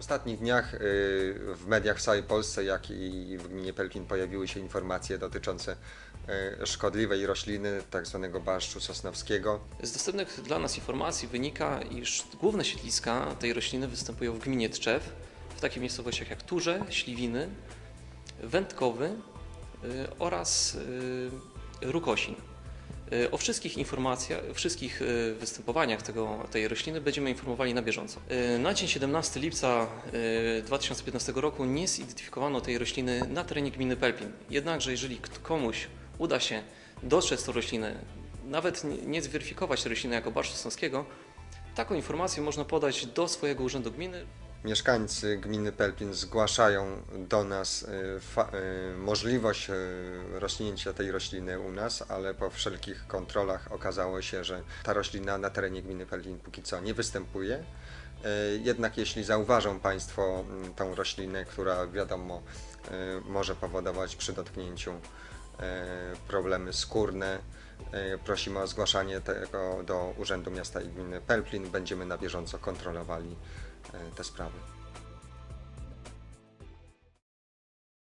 ostatnich dniach y, w mediach w całej Polsce, jak i w gminie Pelkin pojawiły się informacje dotyczące y, szkodliwej rośliny, tak zwanego barszczu sosnowskiego. Z dostępnych dla nas informacji wynika, iż główne siedliska tej rośliny występują w gminie Tczew, w takich miejscowościach jak Turze, Śliwiny, Wędkowy y, oraz Rukosin. Y, O wszystkich informacjach, wszystkich y, występowaniach tego, tej rośliny będziemy informowali na bieżąco. Y, Na dzień 17 lipca y, 2015 roku nie zidentyfikowano tej rośliny na terenie gminy Pelpin. Jednakże jeżeli komuś uda się dostrzec tą roślinę, nawet nie- zweryfikować tej rośliny jako barszczu sosnowskiego, taką informację można podać do swojego urzędu gminy Mieszkańcy gminy Pelpin zgłaszają do nas y, y, możliwość y, rośnięcia tej rośliny u nas, ale po wszelkich kontrolach okazało się, że ta roślina na terenie gminy Pelpin póki co nie występuje. Jednak jeśli zauważą Państwo mm, tą roślinę, która wiadomo może powodować przy dotknięciu problemy skórne, y, prosimy o zgłaszanie tego do Urzędu Miasta i Gminy Pelplin. Będziemy na bieżąco kontrolowali e, te sprawy.